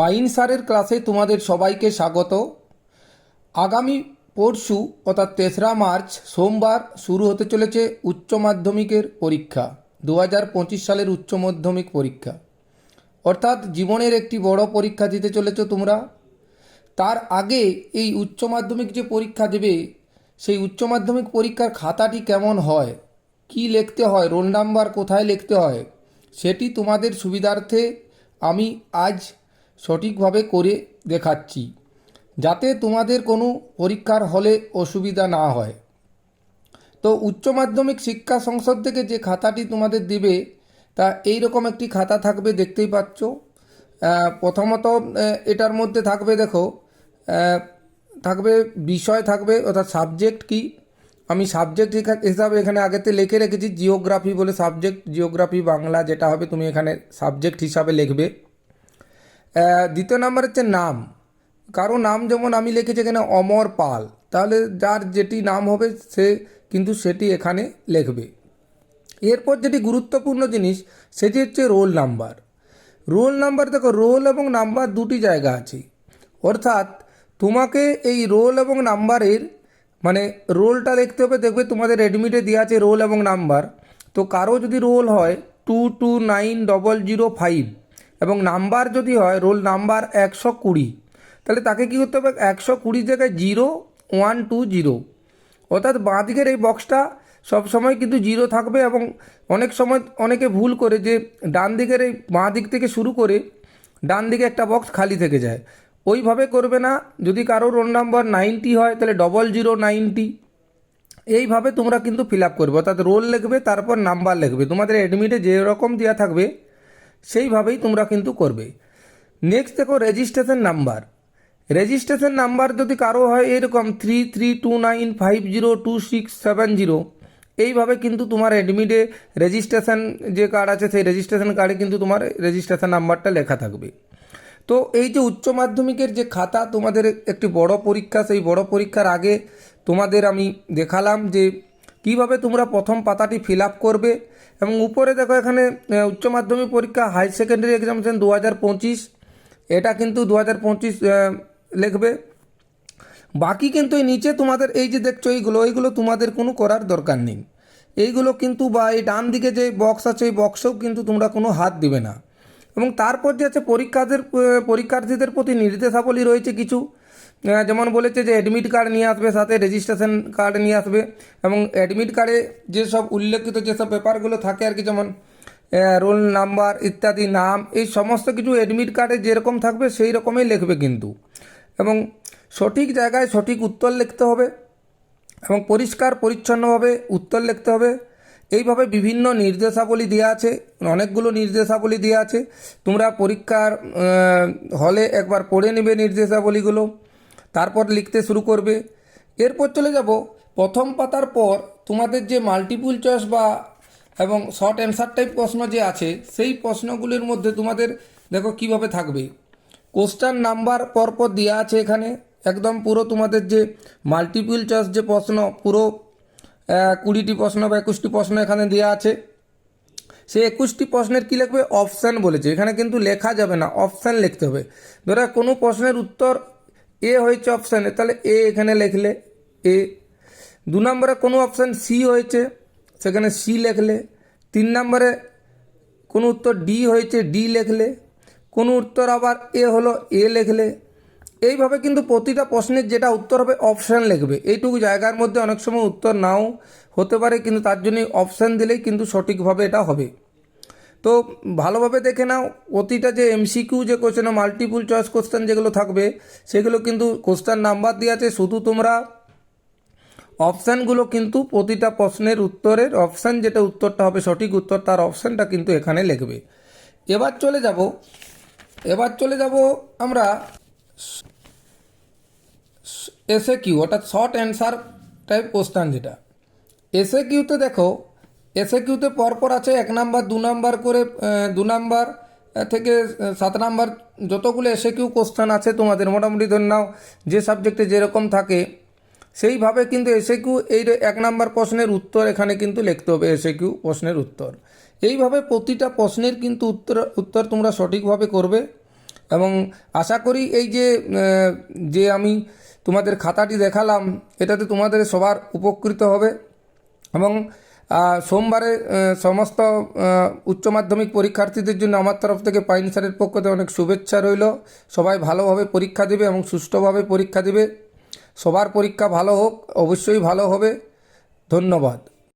Pine সারের ক্লাসে তোমাদের সবাইকে স্বাগত। আগামী পরশু, অর্থাৎ তেসরা মার্চ, সোমবার শুরু হতে চলেছে উচ্চ মাধ্যমিকের পরীক্ষা দু হাজার পঁচিশ সালের উচ্চ মাধ্যমিক পরীক্ষা। অর্থাৎ জীবনের একটি বড় পরীক্ষা দিতে চলেছ তোমরা। তার আগে এই উচ্চ মাধ্যমিক যে পরীক্ষা দেবে, সেই উচ্চ মাধ্যমিক পরীক্ষার খাতাটি কেমন হয়? কি লিখতে হয়? রোল নাম্বার কোথায় লিখতে হয়? সেটি তোমাদের সুবিধার্থে আমি আজ সঠিকভাবে করে দেখাচ্ছি, যাতে তোমাদের কোনো পরীক্ষার হলে অসুবিধা না হয়। তো উচ্চ মাধ্যমিক শিক্ষা সংসদ থেকে যে খাতাটি তোমাদের দেবে, তা এই রকম একটি খাতা থাকবে, দেখতেই পাচ্ছ। প্রথমত এটার মধ্যে থাকবে, দেখো থাকবে বিষয় থাকবে, অর্থাৎ সাবজেক্ট কি। আমি সাবজেক্ট হিসাবে এখানে আগেতে লিখে রেখেছি, জিওগ্রাফি বলে সাবজেক্ট, জিওগ্রাফি বাংলা যেটা হবে, তুমি এখানে সাবজেক্ট হিসাবে লিখবে। দ্বিতীয় নাম্বার হচ্ছে নাম। কারও নাম যেমন আমি লিখেছি এখানে অমর পাল, তাহলে যার যেটি নাম হবে সে কিন্তু সেটি এখানে লিখবে। এরপর যেটি গুরুত্বপূর্ণ জিনিস, সেটি হচ্ছে রোল নাম্বার। রোল নাম্বার, দেখো, রোল এবং নাম্বার দুটি জায়গা আছে। অর্থাৎ তোমাকে এই রোল এবং নাম্বারের মানে রোলটা লিখতে হবে, দেখবে তোমাদের অ্যাডমিটে দেওয়া আছে রোল এবং নাম্বার। তো কারও যদি রোল হয় two two nine double zero five এবং নাম্বার যদি হয়, রোল নাম্বার একশো কুড়ি, তাহলে তাকে কী করতে হবে? একশো কুড়ির জায়গায় জিরো, ওয়ান, টু, জিরো। অর্থাৎ বাঁ দিকের এই বক্সটা সব সময় কিন্তু জিরো থাকবে এবং অনেক সময় অনেকে ভুল করে যে ডান দিকের এই বাঁ দিক থেকে শুরু করে ডান দিকে একটা বক্স খালি থেকে যায়। ওইভাবে করবে না। যদি কারও রোল নাম্বার নাইনটি হয়, তাহলে ডবল জিরো নাইনটি। এইভাবে তোমরা কিন্তু ফিল আপ করবে। অর্থাৎ রোল লিখবে, তারপর নাম্বার লিখবে। তোমাদের অ্যাডমিটে যেরকম দেওয়া থাকবে সেইভাবেই তোমরা কিন্তু করবে। নেক্সট দেখো রেজিস্ট্রেশন নাম্বার রেজিস্ট্রেশন নাম্বার যদি কারও হয় এরকম three three two nine five zero two six seven zero এইভাবে কিন্তু তোমার অ্যাডমিটে রেজিস্ট্রেশন যে কার্ড আছে সেই রেজিস্ট্রেশন কার্ডে কিন্তু তোমার রেজিস্ট্রেশন নাম্বারটা লেখা থাকবে। তো এই যে উচ্চ মাধ্যমিকের যে খাতা, তোমাদের একটি বড় পরীক্ষা, সেই বড় পরীক্ষার আগে তোমাদের আমি দেখালাম যে কীভাবে তোমরা প্রথম পাতাটি ফিল আপ করবে? এবং উপরে দেখো এখানে উচ্চ মাধ্যমিক পরীক্ষা হাই সেকেন্ডারি এক্সামিনেশন দু হাজার পঁচিশ। এটা কিন্তু দু হাজার পঁচিশ লিখবে। বাকি কিন্তু এই নিচে তোমাদের এই যে দেখছ এইগুলো এইগুলো তোমাদের কোনো করার দরকার নেই। এইগুলো কিন্তু বা এই ডান দিকে যে বক্স আছে, এই বক্সেও কিন্তু তোমরা কোনো হাত দিবে না। এবং তারপর যে আছে পরীক্ষাদের পরীক্ষার্থীদের প্রতি নির্দেশাবলী রয়েছে কিছু। যেমন বলেছে যে অ্যাডমিট কার্ড নিয়ে আসবে, সাথে রেজিস্ট্রেশন কার্ড নিয়ে আসবে এবং অ্যাডমিট কার্ডে যেসব উল্লেখিত যেসব পেপারগুলো থাকে আর কি, যেমন রোল নাম্বার ইত্যাদি, নাম, এই সমস্ত কিছু অ্যাডমিট কার্ডে যেরকম থাকবে সেই রকমই লিখবে কিন্তু। এবং সঠিক জায়গায় সঠিক উত্তর লিখতে হবে এবং পরিষ্কার, পরিচ্ছন্নভাবে উত্তর লিখতে হবে। এইভাবে বিভিন্ন নির্দেশাবলী দেওয়া আছে, অনেকগুলো নির্দেশাবলী দেওয়া আছে। তোমরা পরীক্ষার হলে একবার পড়ে নেবে নির্দেশাবলীগুলো। তারপর লিখতে শুরু করবে। এরপর চলে যাব। প্রথম পাতার পর তোমাদের যে মাল্টিপুল চয়েস বা এবং শর্ট অ্যান্সার টাইপ প্রশ্ন যে আছে, সেই প্রশ্নগুলির মধ্যে তোমাদের দেখো কীভাবে থাকবে। কোশ্চান নাম্বার পরপর দেওয়া আছে এখানে। একদম পুরো তোমাদের যে মাল্টিপুল চয়েস যে প্রশ্ন, পুরো কুড়িটি প্রশ্ন বা একুশটি প্রশ্ন এখানে দেওয়া আছে। সেই একুশটি প্রশ্নের কী লিখবে? অপশান বলেছে। এখানে কিন্তু লেখা যাবে না অপশান লিখতে হবে। ধরো কোনো প্রশ্নের উত্তর এ হয়েছে অপশানে তাহলে এ এখানে লিখলে এ দু নম্বরে কোনো অপশান সি হয়েছে, সেখানে সি লিখলে। তিন নম্বরে কোনো উত্তর ডি হয়েছে ডি লিখলে। কোনো উত্তর আবার এ হলো এ লিখলে। এইভাবে কিন্তু প্রতিটা প্রশ্নের যেটা উত্তর হবে অপশান লিখবে। এইটুকু জায়গার মধ্যে অনেক সময় উত্তর নাও হতে পারে, কিন্তু তার জন্য অপশান দিলেই কিন্তু সঠিকভাবে এটা হবে। তো ভালোভাবে দেখে নাও প্রতিটা যে এমসিকিউ যে কোশ্চেন মাল্টিপুল চয়েস কোশ্চেন যেগুলো থাকবে, সেগুলো কিন্তু কোশ্চেন নাম্বার দিয়ে আছে, শুধু তোমরা অপশানগুলো কিন্তু প্রতিটা প্রশ্নের উত্তরের অপশান যেটা উত্তরটা হবে সঠিক উত্তর, তার অপশানটা কিন্তু এখানে লিখবে। এবার চলে যাব, এবার চলে যাব আমরা এসে কিউ অর্থাৎ শর্ট অ্যান্সার টাইপ কোশ্চান যেটা। এসে কিউতে দেখো এসে কিউতে পরপর আছে এক নাম্বার, দু নাম্বার করে দু নাম্বার থেকে সাত নাম্বার যতগুলো এসে কিউ কোশ্চান আছে তোমাদের মোটামুটি ধরে নাও, যে সাবজেক্টে যেরকম থাকে, সেইভাবে কিন্তু এসে কিউ এই এক নাম্বার প্রশ্নের উত্তর এখানে কিন্তু লিখতে হবে এসে কিউ প্রশ্নের উত্তর। এইভাবে প্রতিটা প্রশ্নের কিন্তু উত্তর উত্তর তোমরা সঠিকভাবে করবে এবং আশা করি এই যে যে আমি তোমাদের খাতাটি দেখালাম, এটাতে তোমাদের সবার উপকৃত হবে এবং সোমবারে সমস্ত উচ্চ মাধ্যমিক পরীক্ষার্থীদের জন্য আমার তরফ থেকে পাইন স্যারের পক্ষ থেকে অনেক শুভেচ্ছা রইল। সবাই ভালোভাবে পরীক্ষা দেবে এবং সুষ্ঠুভাবে পরীক্ষা দেবে। সবার পরীক্ষা ভালো হোক, অবশ্যই ভালো হবে। ধন্যবাদ।